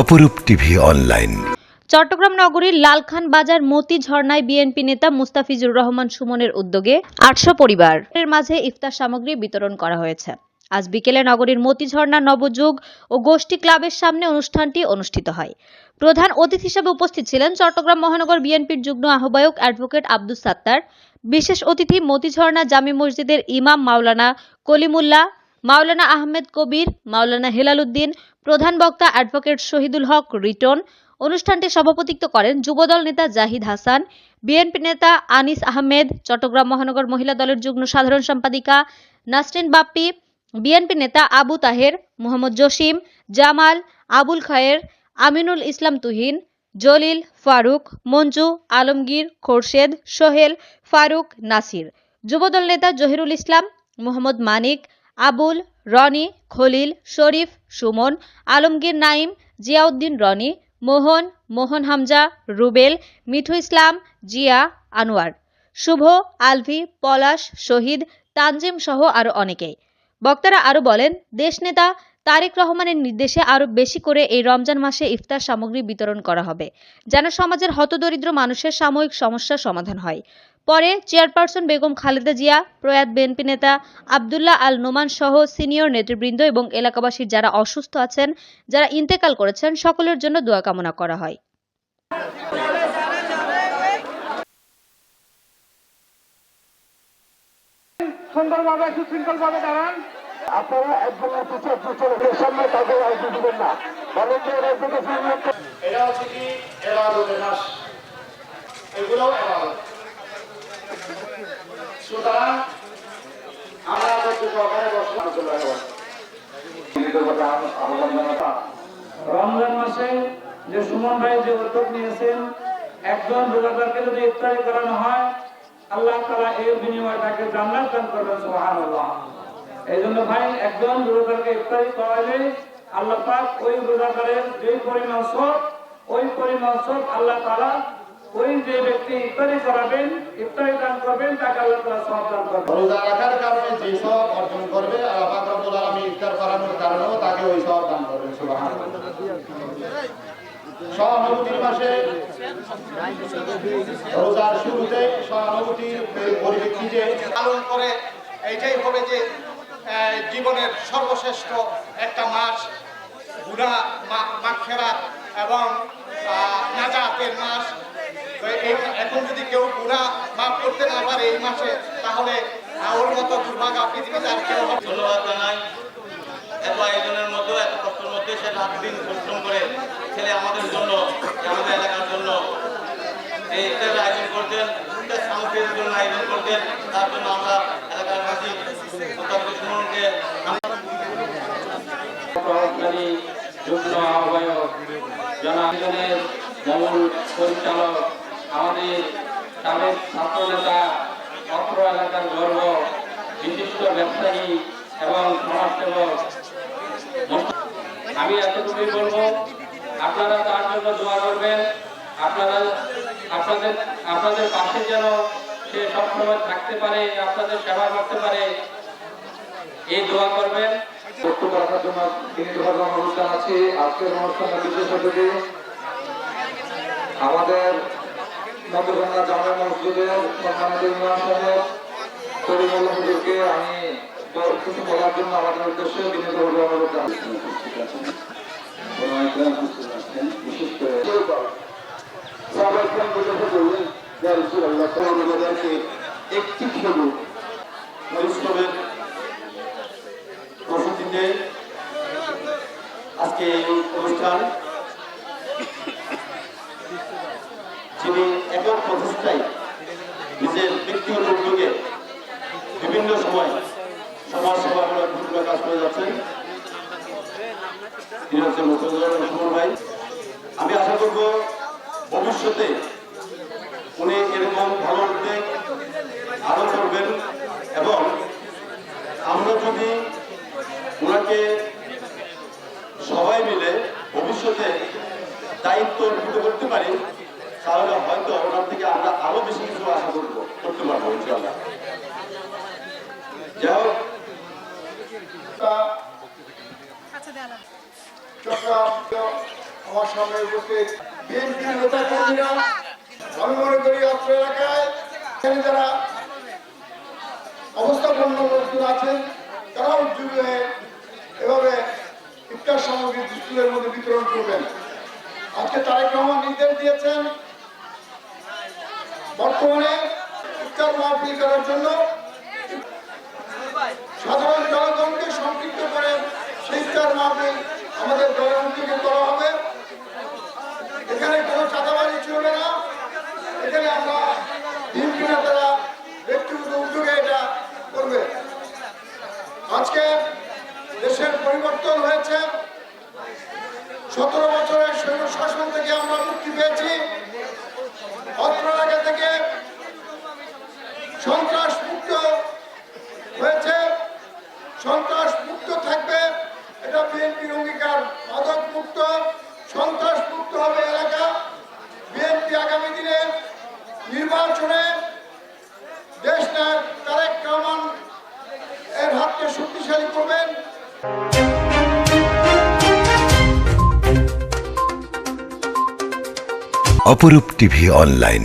অপরূপ TV online. Chittagong নগরীর লালখান বাজার মতি ঝর্ণায় বিএনপি নেতা মুস্তাফিজুর রহমান সুমনের উদ্যোগে আটশো পরিবারের মাঝে ইফতার সামগ্রী বিতরণ করা হয়েছে। আজ বিকেলে নগরীর মতি ঝর্ণা নবযুগ ও গোষ্ঠী ক্লাবের সামনে অনুষ্ঠানটি অনুষ্ঠিত হয়। প্রধান অতিথি হিসেবে উপস্থিত ছিলেন চট্টগ্রাম মহানগর বিএনপির যুগ্ম আহ্বায়ক অ্যাডভোকেট আব্দুস সাত্তার, বিশেষ অতিথি মতিঝর্ণা জামি মসজিদের ইমাম মাওলানা কলিমুল্লাহ মাওলানা আহমেদ কবির, মাওলানা হেলাল উদ্দিন প্রধান বক্তা অ্যাডভোকেট শহীদুল হক রিটন। অনুষ্ঠানটি সভাপতিত্ব করেন যুবদল নেতা জাহিদ হাসান, বিএনপি নেতা আনিস আহমেদ, চট্টগ্রাম মহানগর মহিলা দলের যুগ্ম সাধারণ সম্পাদিকা নাসরিন বাপ্পি, বিএনপি নেতা আবু তাহের, মোহাম্মদ জসিম, জামাল, আবুল খায়ের, আমিনুল ইসলাম তুহিন, জলিল, ফারুক, মঞ্জু, আলমগীর, খোরশেদ, সোহেল, ফারুক, নাসির। যুবদল নেতা জহিরুল ইসলাম, মোহাম্মদ মানিক আবুল, রনি, খলিল, শরীফ, সুমন, আলমগীর নাইম জিয়াউদ্দিন রনি, মোহন মোহন হামজা, রুবেল, মিঠু ইসলাম, জিয়া, আনোয়ার। শুভ, আলভি, পলাশ, শহীদ, তানজিম সহ আরও অনেকেই। বক্তারা আরও বলেন দেশনেতা তারেক রহমানের নির্দেশে আরও বেশি করে এই রমজান মাসে ইফতার সামগ্রী বিতরণ করা হবে, যেন সমাজের হতদরিদ্র মানুষের সাময়িক সমস্যার সমাধান হয়। পরে চেয়ারপারসন বেগম খালেদা জিয়া প্রয়াত বিএনপি নেতা আবদুল্লাহ আল নোমান সহ সিনিয়র নেতৃবৃন্দ এবং এলাকাবাসীর যারা অসুস্থ আছেন যারা ইন্তেকাল করেছেন সকলের জন্য দোয়া কামনা করা হয়। সুন্দরভাবে সুশৃঙ্খল দাঁড়ান। আপনারা একজনের পিছিয়ে পিছনে এর সামনে কাউকে রাজনীতি দিবেন না। বলেন যে রাজনীতি হচ্ছে। কি? এবাদতের এগুলো সুতরাং আমরা ধৈর্য সহকারে বসে আলোচনা করব আল্লাহ তালা এর বিনিময়ে তাকে জান্নাত এই জন্য ভাই, একজন রোজাদারকে ইফতারি করাইলে আল্লাহ পাক ওই পরিমাণ সব ওই পরিমাণ আল্লাহ তালা ওই যে ব্যক্তি ইফতারি করাবেন, ইফতারি দান করবেন, তাকে আল্লাহ তালা সব দান করবেন। রোজা রাখার কারণে যে সব অর্জন করবে, আল্লাহ পাক রব্বুল আলামিন ইফতার করানোর কারণেও তাকে ওই সব দান করবেন, সুবহানাল্লাহ। সহানুভূতির মাসে রোজার শুরুতে সহানুভূতির পরিপ্রেক্ষি যে পালন করে, এইটাই হবে যে জীবনের সর্বশ্রেষ্ঠ একটা মাস গুণা মাখেরা এবং নাজাতের মাস। তো এখন যদি কেউ গুণা মাফ করতে না পারে এই মাসে তাহলে ওর মতো দুর্ভাগা পৃথিবীতে আর কেউ ধন্যবাদ জানাই এত আয়োজনের মধ্যে এত কষ্টের মধ্যে সে রাত দিন পরিশ্রম করে ছেলে আমাদের জন্য আমাদের এলাকার জন্য এই ইফতারের আয়োজন করতেন সামগ্রীর জন্য আয়োজন করতেন তার জন্য আমরা এলাকার বাসী মোতাবেক সুমনকে যুগ্ম আহ্বায়ক জনার্দনের মূল পরিচালক আমাদের সাবেক ছাত্র নেতা অত্র এলাকার গর্ব, বিশিষ্ট ব্যবসায়ী এবং সমাজসেবক। আমি এতটুকুই বলব, আপনারা তার জন্য দোয়া করবেন। আপনারা, আপনাদের আপনাদের পাশে যেন সে সবসময় থাকতে পারে, আপনাদের সেবা করতে পারে, এই দোয়া করবেন। বক্তব্য রাখার অনুরোধ জানাচ্ছি। আজকের অনুষ্ঠানের বিশেষ আমাদের নবগঙ্গা জামা মসজিদের সম্মানিত ইমাম সাহেব করিমুল্লাহ হুজুরকে আমি কিছু বলার জন্য আমাদের উদ্দেশ্যে বিনীতভাবে অনুরোধ জানাচ্ছি। বিশেষ করে সাহাবায়ে কেরাম জিজ্ঞাসা করলেন, ইয়া রাসূলাল্লাহ, তোমার একটি উৎসবের প্রস্তুতিতে আজকে এই অনুষ্ঠান যিনি একক প্রচেষ্টায় নিজের ব্যক্তিগত উদ্যোগে বিভিন্ন সময় সমাজ সেবামূলক বিভিন্ন কাজ করে যাচ্ছেন। তিনি হচ্ছেন সুমন ভাই। আমি আশা করব ভবিষ্যতে উনি এরকম ভালো উদ্যোগ আরও করবেন এবং আমরা যদি ওনাকে সবাই মিলে ভবিষ্যতে দায়িত্ব অর্পিত করতে পারি তাহলে হয়তো ওনার থেকে আমরা আরও বেশি কিছু আশা করব করতে পারব ইনশাল্লাহ যাই হোক তা- সামনে উপস্থিত বিএনপি নেতা কর্মীরা আমি মনে করি অত্র এলাকায় যারা অবস্থাপন্ন লোকজন আছেন তারা উদ্যোগী হয়ে এভাবে ইফতার সামগ্রী স্কুলের মধ্যে বিতরণ করবেন। আজকে তারেক রহমান নির্দেশ দিয়েছেন বর্তমানে ইফতার মাহফিল করার জন্য সাধারণ জনগণকে সম্পৃক্ত করে সেই ইফতার মাহফিল আমাদের দলের উদ্যোগে করা হবে। এখানে কোনো চাঁদাবাজি চলবে না। এখানে আমরা বিএনপি নেতারা ব্যক্তিগত উদ্যোগে এটা করবে। আজকে দেশের পরিবর্তন হয়েছে। সতেরো বছরের সৈন্য শাসন থেকে আমরা মুক্তি পেয়েছি অত্র এলাকা থেকে সন্ত্রাস মুক্ত হয়েছে সন্ত্রাস মুক্ত থাকবে। এটা বিএনপির অঙ্গীকার মাদক মুক্ত সন্ত্রাস মুক্ত হবে এলাকা। বিএনপি আগামী দিনে নির্বাচনে দেশ তারেক রহমান এর হাতকে শক্তিশালী করবেন। অপরূপ টিভি অনলাইন।